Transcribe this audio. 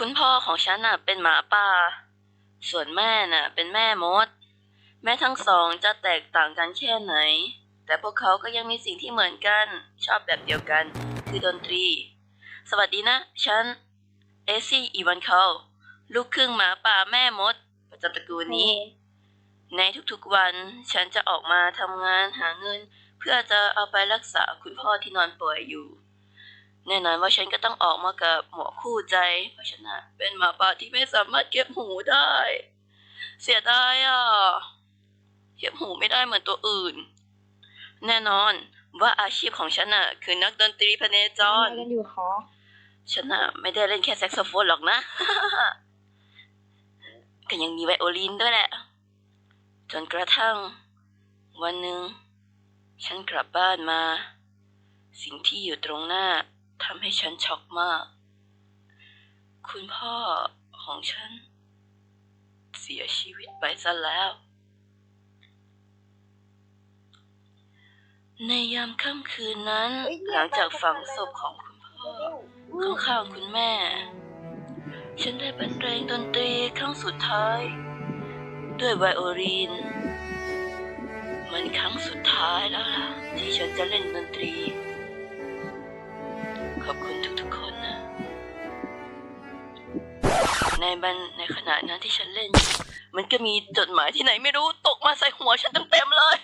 คุณพ่อของฉันน่ะ เป็นหมาป่า ส่วนแม่น่ะ เป็นแม่มด แม่ทั้งสองจะแตกต่างกันแค่ไหน แต่พวกเขาก็ยังมีสิ่งที่เหมือนกัน ชอบแบบเดียวกัน คือดนตรี สวัสดีนะ ฉัน เอซี่ อีวานเคลลูกครึ่งหมาป่าแม่มด ประจำตระกูลนี้ ในทุกๆวัน ฉันจะออกมาทำงานหาเงิน เพื่อจะเอาไปรักษาคุณพ่อที่นอนป่วยอยู่ แน่นอนว่าฉันก็ต้องออกมากับหมอคู่ใจ เพราะฉันน่ะเป็นหมาป่าที่ไม่สามารถเก็บหูได้ เสียดายอะ เก็บหูไม่ได้เหมือนตัวอื่น แน่นอนว่าอาชีพของฉันน่ะ คือนักดนตรีพเนจรอะไรกันอยู่คะฉันน่ะไม่ได้เล่นแค่แซกโซโฟนหรอกนะก็ยังมีไวโอลินด้วยแหละ จนกระทั่ง วันหนึ่ง ฉันกลับบ้านมา สิ่งที่อยู่ตรงหน้า ทำให้ฉันช็อกมาก คุณพ่อของฉัน เสียชีวิตไปซะแล้ว ในยามค่ำคืนนั้น หลังจากฝังศพของคุณพ่อข้างๆคุณแม่ ฉันได้บรรเลงดนตรีครั้งสุดท้าย ด้วยไวโอลินมันครั้งสุดท้ายแล้วล่ะ ที่ฉันจะเล่นดนตรี ในบันในขณะนั้นที่ฉันเล่น มันก็มีจดหมายที่ไหนไม่รู้ตกมาใส่หัวฉันเต็มๆเลย